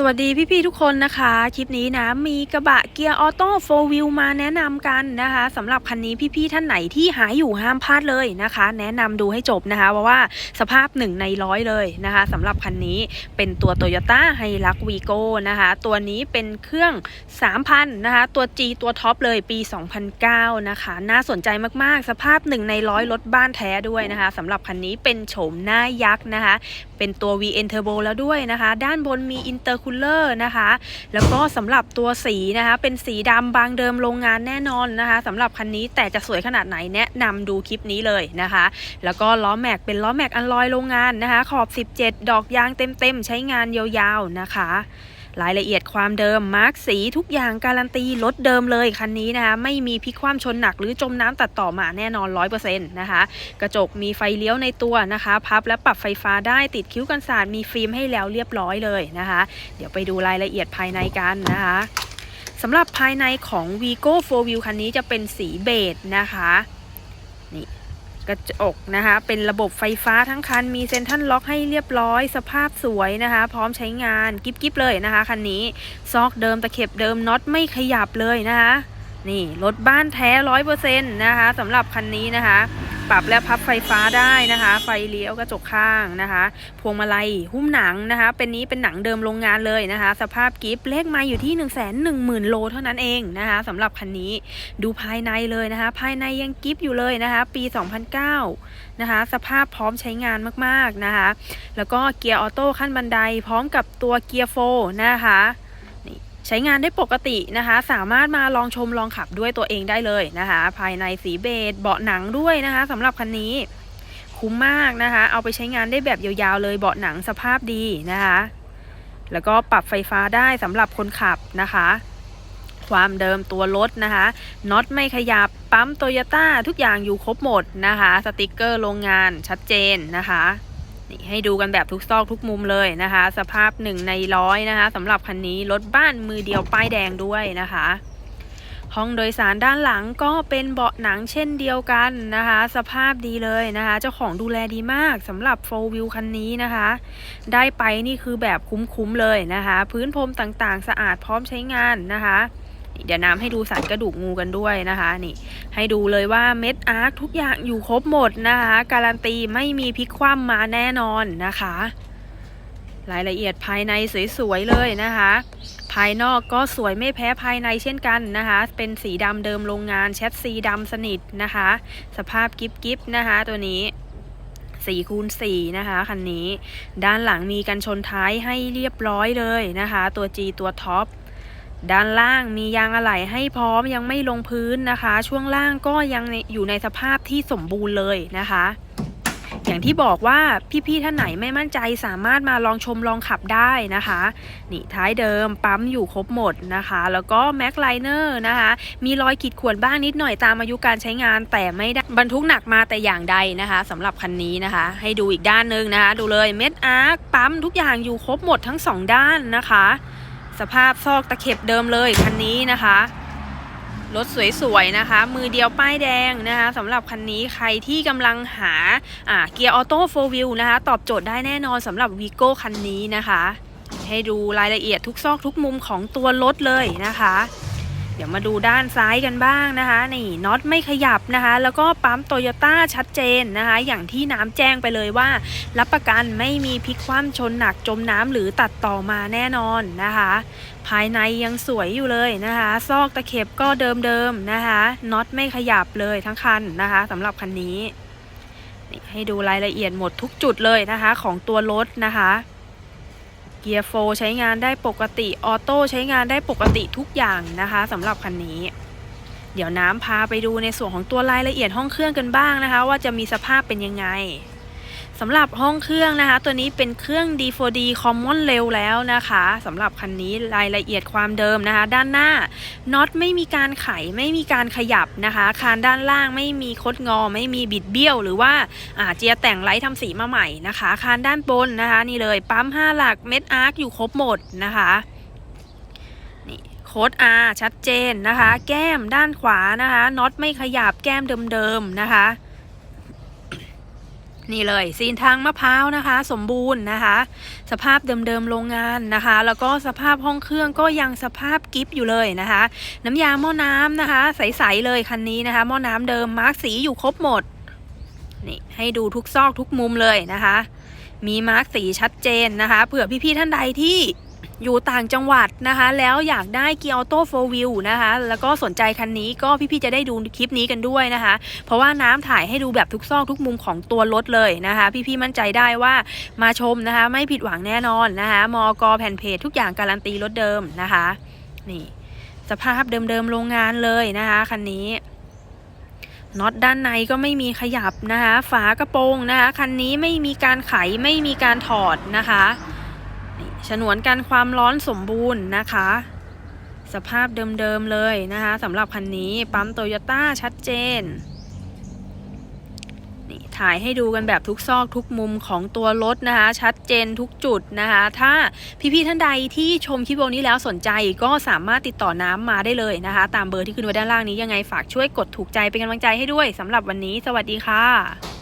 สวัสดีพี่ๆทุกคนนะคะ คลิปนี้นะมีกระบะเกียร์ออโต้โฟวิลมาแนะนำกันนะคะสำหรับคันนี้พี่ๆท่านไหนที่หาอยู่ห้ามพลาดเลยนะคะ แนะนำดูให้จบนะคะ เพราะว่าสภาพหนึ่งในร้อยเลยนะคะสำหรับคันนี้เป็นตัว t o y ยต้าไฮรักวีโก้นะคะ ตัวนี้เป็นเครื่อง 3,000นะคะตัว G ตัวท็อปเลยปี 2009 นะคะ น่าสนใจมากๆ สภาพหนึ่งในร้อยรถบ้านแท้ด้วยนะคะสำหรับคันนี้เป็นโฉมหน้ายักษ์นะคะ เป็นตัว VN Turbo แล้วด้วยนะคะ ด้านบนมี Intercooler นนะคะ แล้วก็สำหรับตัวสีนะคะ เป็นสีดำบางเดิมโรงงานแน่นอนนะคะสำหรับคันนี้แต่จะสวยขนาดไหนแนะนำดูคลิปนี้เลยนะคะ แล้วก็ล้อแม็กเป็นล้อแม็กอันลอยโรงงานนะคะ ขอบ 17 ดอกยางเต็มๆ ใช้งานยาวๆนะคะ รายละเอียดความเดิมมาร์กสีทุกอย่างการันตีรถเดิมเลยคันนี้นะคะไม่มีพลิกคว่ำชนหนักหรือจมน้ำตัดต่อมาแน่นอน 100%นะคะ กระจกมีไฟเลี้ยวในตัวนะคะ พับและปรับไฟฟ้าได้ติดคิ้วกันสาดมีฟิล์มให้แล้วเรียบร้อยเลยนะคะ เดี๋ยวไปดูรายละเอียดภายในกันนะคะสำหรับภายในของ Vigo 4 Wheel คันนี้จะเป็นสีเบจนะคะ นี่ กระจกนะคะ เป็นระบบไฟฟ้าทั้งคัน มีเซ็นทรัลล็อกให้เรียบร้อย สภาพสวยนะคะ พร้อมใช้งานกิ๊บๆเลยนะคะคันนี้ ซอกเดิมตะเข็บเดิมน็อตไม่ขยับเลยนะคะ นี่รถบ้านแท้ร้อยเปอร์เซ็นต์นะคะสำหรับคันนี้นะคะ ปรับและพับไฟฟ้าได้นะคะ ไฟเลี้ยวกระจกข้างนะคะ พวงมาลัยหุ้มหนังนะคะ เป็นนี้เป็นหนังเดิมโรงงานเลยนะคะ สภาพกิฟต์เลขมาอยู่ที่ 1 1 0 0 0 0 โลเท่านั้นเองนะคะสำหรับคันนี้ดูภายในเลยนะคะ ภายในยังกิฟต์อยู่เลยนะคะ ปี 2009 นะคะ สภาพพร้อมใช้งานมากๆนะคะ แล้วก็เกียร์ออโต้ขั้นบันไดพร้อมกับตัวเกียร์โฟนะคะ ใช้งานได้ปกตินะคะ สามารถมาลองชมลองขับด้วยตัวเองได้เลยนะคะ ภายในสีเบจเบาะหนังด้วยนะคะสำหรับคันนี้คุ้มมากนะคะ เอาไปใช้งานได้แบบยาวๆเลยเบาะหนังสภาพดีนะคะ แล้วก็ปรับไฟฟ้าได้สำหรับคนขับนะคะ ความเดิมตัวรถนะคะน็อตไม่ขยับปั๊มโตโยต้าทุกอย่างอยู่ครบหมดนะคะ สติกเกอร์โรงงานชัดเจนนะคะ นี่ให้ดูกันแบบทุกซอกทุกมุมเลยนะคะ สภาพหนึ่งในร้อยนะคะสำหรับคันนี้รถบ้านมือเดียวป้ายแดงด้วยนะคะ ห้องโดยสารด้านหลังก็เป็นเบาะหนังเช่นเดียวกันนะคะ สภาพดีเลยนะคะ เจ้าของดูแลดีมากสำหรับโฟวิวคันนี้นะคะ ได้ไปนี่คือแบบคุ้มๆเลยนะคะ พื้นพรมต่างๆ สะอาดพร้อมใช้งานนะคะ เดี๋ยวน้ำให้ดูสันกระดูกงูกันด้วยนะคะนี่ ให้ดูเลยว่าเม็ดอาร์คทุกอย่างอยู่ครบหมดนะคะ การันตีไม่มีพลิกคว่ำมาแน่นอนนะคะ รายละเอียดภายในสวยๆเลยนะคะ ภายนอกก็สวยไม่แพ้ภายในเช่นกันนะคะ เป็นสีดำเดิมโรงงานแชทซีดำสนิทนะคะ สภาพกิฟกิฟนะคะ ตัวนี้4คูณ4นะคะคันนี้ ด้านหลังมีกันชนท้ายให้เรียบร้อยเลยนะคะ ตัว G ตัวท็อป ด้านล่างมียางอะไหล่ให้พร้อมยังไม่ลงพื้นนะคะ ช่วงล่างก็ยังอยู่ในสภาพที่สมบูรณ์เลยนะคะ อย่างที่บอกว่าพี่ๆท่านไหนไม่มั่นใจสามารถมาลองชมลองขับได้นะคะ นี่ท้ายเดิมปั๊มอยู่ครบหมดนะคะ แล้วก็แม็กไลเนอร์นะคะ มีรอยขีดข่วนบ้างนิดหน่อยตามอายุการใช้งานแต่ไม่ได้บรรทุกหนักมาแต่อย่างใดนะคะสำหรับคันนี้นะคะ ให้ดูอีกด้านหนึงนะคะ ดูเลยเม็ดอาร์คปั๊มทุกอย่างอยู่ครบหมดทั้งสองด้านนะคะ สภาพซอกตะเข็บเดิมเลยคันนี้นะคะรถสวยๆนะคะ มือเดียวป้ายแดงนะคะสำหรับคันนี้ใครที่กำลังหาเกียร์ออโต้โฟวิลนะคะ ตอบโจทย์ได้แน่นอนสำหรับวีโก้คันนี้นะคะ ให้ดูรายละเอียดทุกซอกทุกมุมของตัวรถเลยนะคะ เดี๋ยวมาดูด้านซ้ายกันบ้างนะคะ นี่น็อตไม่ขยับนะคะ แล้วก็ปั๊มโตโยต้าชัดเจนนะคะ อย่างที่น้ำแจ้งไปเลยว่า รับประกันไม่มีพลิกคว่ำชนหนักจมน้ำหรือตัดต่อมาแน่นอนนะคะ ภายในยังสวยอยู่เลยนะคะ ซอกตะเข็บก็เดิมๆนะคะน็อตไม่ขยับเลยทั้งคันนะคะสำหรับคันนี้ให้ดูรายละเอียดหมดทุกจุดเลยนะคะ ของตัวรถนะคะ เกียร์โฟใช้งานได้ปกติ ออโต้ใช้งานได้ปกติทุกอย่างนะคะสำหรับคันนี้ เดี๋ยวน้ำพาไปดูในส่วนของตัวรายละเอียดห้องเครื่องกันบ้างนะคะ ว่าจะมีสภาพเป็นยังไง สำหรับห้องเครื่องนะคะ ตัวนี้เป็นเครื่อง D4D Common Rail แล้วนะคะสำหรับคันนี้รายละเอียดความเดิมนะคะ ด้านหน้าน็อตไม่มีการไขไม่มีการขยับนะคะ คานด้านล่างไม่มีคดงอ ไม่มีบิดเบี้ยว หรือว่าอาเจียแต่งไร้ทำสีมาใหม่นะคะ คานด้านบนนะคะ นี่เลยปั๊ม 5 หลักเม็ดอาร์คอยู่ครบหมดนะคะนี่โค้ด R ชัดเจนนะคะ แก้มด้านขวานะคะน็อตไม่ขยับแก้มเดิมๆนะคะ นี่เลยซีนทางมะพร้าวนะคะ สมบูรณ์นะคะ สภาพเดิมๆโรงงานนะคะ แล้วก็สภาพห้องเครื่องก็ยังสภาพกิฟอยู่เลยนะคะ น้ำยาหม้อน้ำนะคะ ใสๆเลยคันนี้นะคะหม้อน้ำเดิมมาร์กสีอยู่ครบหมดนี่ให้ดูทุกซอกทุกมุมเลยนะคะ มีมาร์กสีชัดเจนนะคะเผื่อพี่ๆท่านใดที่ อยู่ต่างจังหวัดนะคะ แล้วอยากได้เกียร์ออโต้โฟวิลนะคะ แล้วก็สนใจคันนี้ก็พี่ๆจะได้ดูคลิปนี้กันด้วยนะคะ เพราะว่าน้ำถ่ายให้ดูแบบทุกซอกทุกมุมของตัวรถเลยนะคะ พี่ๆมั่นใจได้ว่ามาชมนะคะ ไม่ผิดหวังแน่นอนนะคะมอกแผ่นเพจทุกอย่างการันตีรถเดิมนะคะ นี่ สภาพเดิมๆโรงงานเลยนะคะคันนี้น็อตด้านในก็ไม่มีขยับนะคะ ฝากระโปรงนะคะ คันนี้ไม่มีการไขไม่มีการถอดนะคะ ฉนวนกันความร้อนสมบูรณ์นะคะ สภาพเดิมๆเลยนะคะสำหรับคันนี้ปั๊มโตโยต้าชัดเจนนี่ถ่ายให้ดูกันแบบทุกซอกทุกมุมของตัวรถนะคะ ชัดเจนทุกจุดนะคะ ถ้าพี่ๆท่านใดที่ชมคลิปวิดีโอนี้แล้วสนใจก็สามารถติดต่อน้ำมาได้เลยนะคะ ตามเบอร์ที่ขึ้นไว้ด้านล่างนี้ยังไงฝากช่วยกดถูกใจเป็นกำลังใจให้ด้วยสำหรับวันนี้ สวัสดีค่ะ